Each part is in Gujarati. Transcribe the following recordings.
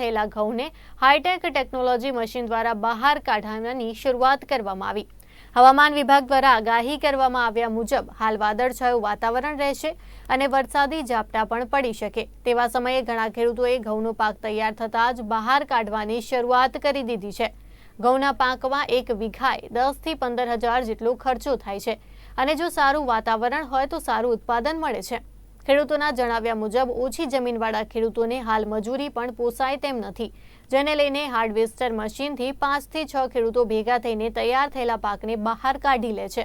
થયેલા ઘઉંને હાઈટેક ટેકનોલોજી મશીન દ્વારા બહાર કાઢવાની શરૂઆત કરવામાં આવી. હવામાન વિભાગ દ્વારા આગાહી કરવામાં આવ્યા મુજબ હાલ વાદળછાયું વાતાવરણ રહેશે અને વરસાદી ઝાપટા પણ પડી શકે. તેવા સમયે ઘણા ખેડૂતોએ ઘઉંનો પાક તૈયાર થતાં જ બહાર કાઢવાની શરૂઆત કરી દીધી છે. ઘઉંના પાકમાં એક વીઘાએ દસથી પંદર હજાર જેટલો ખર્ચો થાય છે. અને જો સારું વાતાવરણ હોય તો સારું ઉત્પાદન મળે છે. ખેડૂતોના જણાવ્યા મુજબ, ઓછી જમીનવાળા ખેડૂતોને હાલ મજૂરી પણ પોસાય તેમ નથી. જેને લઈને હાર્ડવેસ્ટર મશીનથી પાંચથી છ ખેડૂતો ભેગા થઈને તૈયાર થયેલા પાકને બહાર કાઢી લે છે.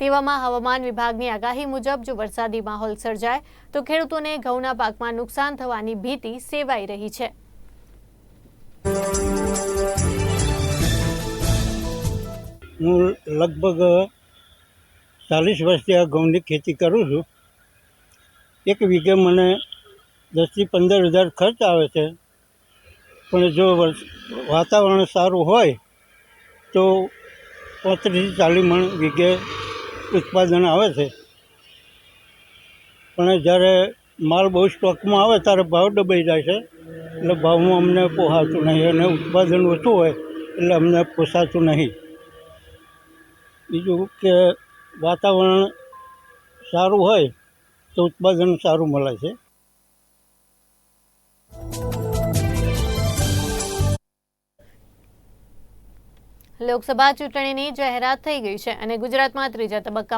તેવામાં હવામાન વિભાગની આગાહી મુજબ, જો વરસાદી માહોલ સર્જાય, તો ખેડૂતોને ઘઉંના પાકમાં નુકસાન થવાની ભીતિ સેવાઈ રહી છે. હું લગભગ ચાલીસ વર્ષથી આ ઘઉંની ખેતી કરું છું. એક વીઘે મને દસથી પંદર હજાર ખર્ચ આવે છે. પણ જો વાતાવરણ સારું હોય તો પાંત્રીસથી ચાલીસ મણ વીઘે ઉત્પાદન આવે છે. પણ જ્યારે માલ બહુ સ્ટોકમાં આવે ત્યારે ભાવ દબાઈ જાય છે. એટલે ભાવમાં અમને પોસાતું નહીં અને ઉત્પાદન ઓછું હોય એટલે અમને પોસાતું નહીં. બીજું કે વાતાવરણ સારું હોય તો ઉત્પાદન સારું મળે છે. લોકસભા ચૂંટણીની જાહેરાત થઈ ગઈ છે અને ગુજરાતમાં ત્રીજા તબક્કામાં